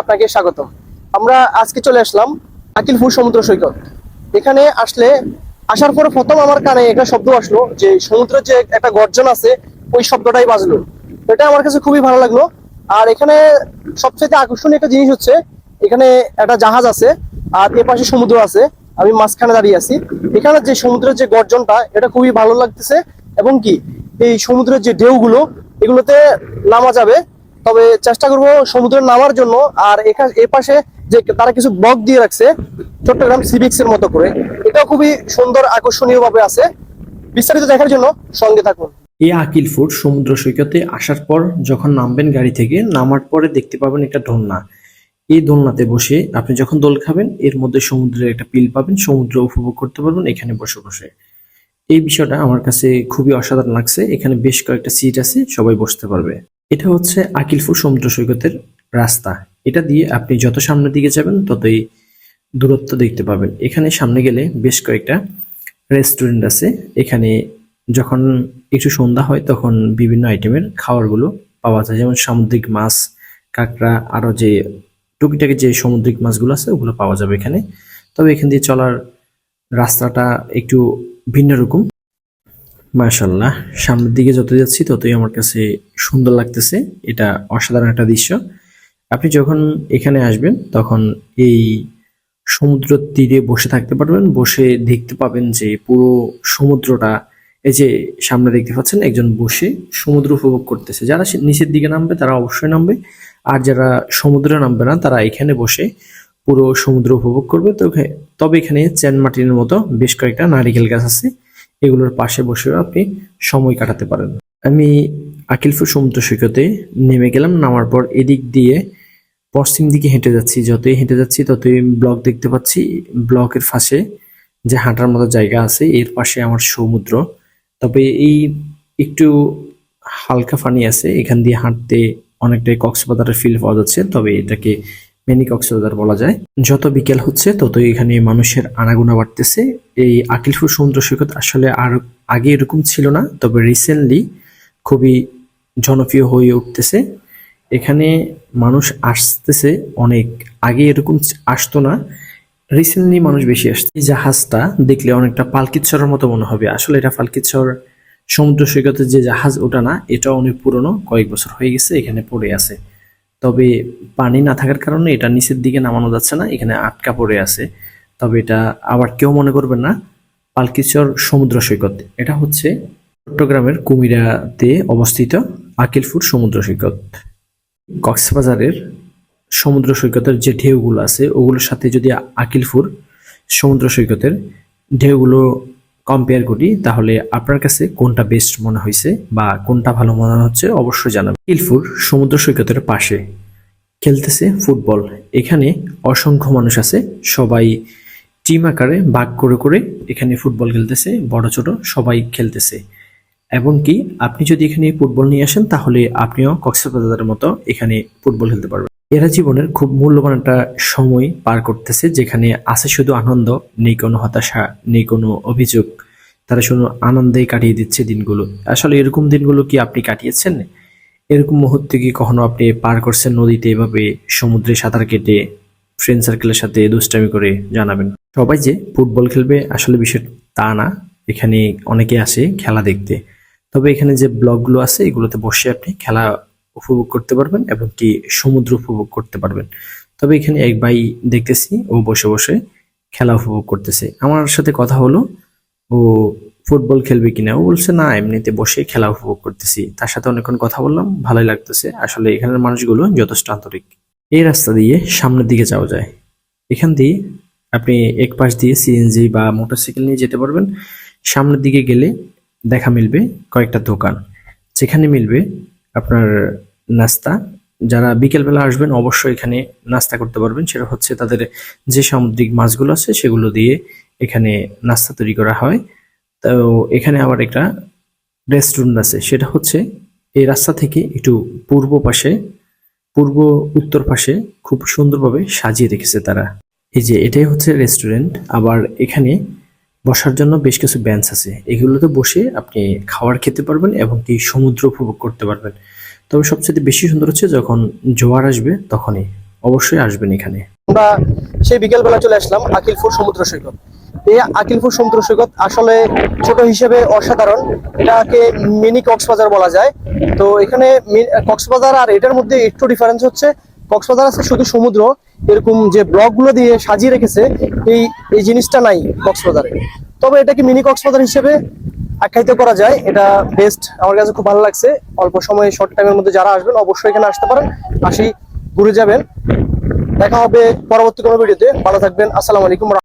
আপনাকে স্বাগত আমরা আজকে চলে আসলাম সমুদ্র সৈকত। এখানে আসলে আসার পরে প্রথম আমার কানে একটা শব্দ আসলো যে সমুদ্রের যে একটা গর্জন আছে, ওই শব্দটাই বাজলো। আমার কাছে খুবই ভালো লাগল। আর এখানে সবচেয়ে আকর্ষণীয় একটা জিনিস হচ্ছে, এখানে একটা জাহাজ আছে, আর এ পাশে সমুদ্র আছে। আমি মাঝখানে দাঁড়িয়ে আছি। এখানে যে সমুদ্রের যে গর্জনটা, এটা খুবই ভালো লাগতেছে। এবং কি, এই সমুদ্রের যে ঢেউগুলো, এগুলোতে নামা যাবে। তবে চেষ্টা করব সমুদ্রে নামার জন্য। আর এখানে এ পাশে যে তারা কিছু ব্লক দিয়ে রাখছে, চট্টগ্রাম সিভিক্স এর মতো করে। এটাও খুবই সুন্দর আকর্ষণীয় ভাবে আছে। বিস্তারিত দেখার জন্য সঙ্গে থাকুন। এই আকিলপুর সমুদ্র সৈকতে আসার পর যখন নামবেন গাড়ি থেকে, নামার পরে দেখতে পাবেন একটা দোলনা। এই দোলনাতে বসে আপনি যখন দোল খাবেন, এর মধ্যে সমুদ্রের একটা পিল পাবেন, সমুদ্র উপভোগ করতে পারবেন এখানে বসে বসে। এই বিষয়টা আমার কাছে খুবই অসাধারণ লাগছে। এখানে বেশ কয়েকটা সিট আছে, সবাই বসতে পারবে। এটা হচ্ছে আকিলপুর সমুদ্র সৈকতের রাস্তা। এটা দিয়ে আপনি যত সামনের দিকে যাবেন, ততই দূরত্ব দেখতে পাবেন। এখানে সামনে গেলে বেশ কয়েকটা রেস্টুরেন্ট আছে। এখানে যখন একটু সন্ধ্যা হয়, তখন বিভিন্ন আইটেমের খাবারগুলো পাওয়া যায়। যেমন সামুদ্রিক মাছ, কাঁকড়া আরও যে টুকিটাকি যে সামুদ্রিক মাছগুলো আছে, ওগুলো পাওয়া যাবে এখানে। তবে এখান দিয়ে চলার রাস্তাটা একটু ভিন্ন রকম। মাশাল্লাহ সামনের দিকে যত যাচ্ছি ততই আমার কাছে সুন্দর লাগতেছে। এটা অসাধারণ একটা দৃশ্য। আপনি যখন এখানে আসবেন, তখন এই সমুদ্র তীরে বসে থাকতে পারবেন। বসে দেখতে পাবেন যে পুরো সমুদ্রটা, এই যে সামনে দেখতে পাচ্ছেন একজন বসে সমুদ্র উপভোগ করতেছে। যারা নিচের দিকে নামবে, তারা অবশ্যই নামবে। আর যারা সমুদ্রে নামবে না, তারা এখানে বসে পুরো সমুদ্র উপভোগ করবে। তো তবে এখানে চ্যান মার্টিনের মতো বেশ কয়েকটা নারিকেল গাছ আছে। এগুলোর পাশে বসেও আপনি সময় কাটাতে পারেন। আমি আকিলপুর সমুদ্র সৈকতে নেমে গেলাম, নামার পর এদিক দিয়ে পশ্চিম দিকে হেঁটে যাচ্ছি। যতই হেঁটে যাচ্ছি, ততই ব্লক দেখতে পাচ্ছি। ব্লকের পাশে যে হাঁটার মতো জায়গা আছে, এর পাশে আমার সমুদ্র। তবে এই একটু হালকা পানি আছে। এখান দিয়ে হাঁটতে অনেকটাই কক্সবাজারের ফিল পাওয়া যাচ্ছে, তবে এটাকে মিনি কক্সবাজার বলা যায়। যত বিকেল হচ্ছে, ততই এখানে মানুষের আনাগোনা বাড়তেছে। এই আকিলপুর সমুদ্র সৈকত আসলে আর আগে এরকম ছিল না, তবে রিসেন্টলি খুবই জনপ্রিয় হয়ে উঠতেছে। এখানে মানুষ আসতেছে অনেক। আগে এরকম আসতো না রিসেন্টলি মানুষ বেশি আসছে। এই জাহাজটা দেখলে অনেকটা পালকিৎসরের মতো মনে হবে। আসলে এটা পালকিৎসর সমুদ্র সৈকতের যে জাহাজ, ওটা না এটা অনেক পুরনো, কয়েক বছর হয়ে গেছে, এখানে পড়ে আছে। তবে পানি না থাকার কারণে এটা নিচের দিকে নামানো যাচ্ছে না, এখানে আটকা পড়ে আছে। তবে এটা আবার কেউ মনে করবেন না, পালকিচর সমুদ্র সৈকত। এটা হচ্ছে চট্টগ্রামের কুমিরাতে অবস্থিত আকিলপুর সমুদ্র সৈকত। কক্সবাজারের সমুদ্র সৈকতের যে ঢেউগুলো আছে, ওগুলোর সাথে যদি আকিলপুর সমুদ্র সৈকতের ঢেউগুলো কম্পেয়ার করি, তাহলে আপনার কাছে কোনটা বেস্ট মনে হয়েছে বা কোনটা ভালো মনে হচ্ছে অবশ্যই জানাবেন। আকিলপুর সমুদ্র সৈকতের পাশে খেলতেছে ফুটবল। এখানে অসংখ্য মানুষ আছে, সবাই টিম আকারে ভাগ করে করে এখানে ফুটবল খেলতেছে, বড় ছোট সবাই খেলতেছে। এবং কি আপনি যদি এখানে ফুটবল নিয়ে আসেন, তাহলে আপনিও কক্সবাজারের মতো এখানে ফুটবল খেলতে পারবেন। এরা জীবনের খুব মূল্যবান একটা সময় পার করতেছে, যেখানে আছে শুধু আনন্দ, নেই কোনো হতাশা, নেই কোনো অভিযোগ। তারা শুধু আনন্দেই কাটিয়ে দিচ্ছে দিনগুলো। আসলে এরকম দিনগুলো কি আপনি কাটিয়েছেন? এরকম মুহূর্তে কি কখনো আপনি পার করছেন নদীতে এভাবে, সমুদ্রে সাঁতার কেটে ফ্রেন্ড সার্কেলের সাথে দুষ্টামি করে জানাবেন? সবাই যে ফুটবল খেলবে আসলে বিষয় তা না। এখানে অনেকে আসে খেলা দেখতে। তবে এখানে যে ব্লকগুলো আছে, এগুলোতে বসে আপনি খেলা উপভোগ করতে পারবেন এবং কি সমুদ্র উপভোগ করতে পারবেন। তবে এখানে এক ভাই দেখতেছি ও বসে বসে খেলা উপভোগ করতেছে। আমার সাথে কথা হলো, ও ফুটবল খেলবে কিনা? ও বলছে, না, এমনিতে বসে খেলা উপভোগ করতেছি। তার সাথে অনেকক্ষণ কথা বললাম, ভালোই লাগতেছে। আসলে এখানের মানুষগুলো যথেষ্ট আন্তরিক। এই রাস্তা দিয়ে সামনের দিকে যাওয়া যায়। এখান দিয়ে আপনি এক পাশ দিয়ে সিএনজি বা মোটরসাইকেল নিয়ে যেতে পারবেন। সামনের দিকে গেলে দেখা মিলবে কয়েকটা দোকান। যেখানে মিলবে আপনার নাস্তা। যারা বিকেলবেলা আসবেন, অবশ্যই এখানে নাস্তা করতে পারবেন। সেটা হচ্ছে তাদের যে সামুদ্রিক মাছগুলো আছে, সেগুলো দিয়ে এখানে নাস্তা তৈরি করা হয়। তো এখানে আবার একটা রেস্টুরেন্ট আছে, সেটা হচ্ছে এই রাস্তা থেকে একটু পূর্ব পাশে, পূর্ব উত্তর পাশে খুব সুন্দরভাবে সাজিয়ে রেখেছে তারা। এই যে এটাই হচ্ছে রেস্টুরেন্ট। আবার এখানে বসার জন্য বেশ কিছু বেঞ্চ আছে। এগুলোতে বসে আপনি খাবার খেতে পারবেন এবং কি সমুদ্র উপভোগ করতে পারবেন। তবে সবচেয়ে বেশি সুন্দর হচ্ছে যখন জোয়ার আসবে তখনই। অবশ্যই আসবেন এখানে। আমরা সেই বিকেলবেলা চলে আসলাম আকিলপুর সমুদ্র সৈকত। এই আকিলপুর সমুদ্র সৈকত আসলে ছোট হিসেবে অসাধারণ। এটাকে মিনি কক্সবাজার বলা যায়। তো এখানে কক্সবাজার আর এটার মধ্যে একটু ডিফারেন্স হচ্ছে। কক্সবাজার আছে শুধু সমুদ্র, এরকম যে ব্লকগুলো দিয়ে সাজিয়ে রেখেছে, এই এই জিনিসটা নাই কক্সবাজারে। তবে এটাকে মিনি কক্সবাজার হিসেবে আখ্যায়িত করা যায়। এটা বেস্ট আমার কাছে খুব ভালো লাগছে। অল্প সময়ে শর্ট টাইমের মধ্যে যারা আসবেন, অবশ্যই এখানে আসতে পারেন। আসি ঘুরে যাবেন। দেখা হবে পরবর্তী কোনো ভিডিওতে ভালো থাকবেন। আসসালামু আলাইকুম।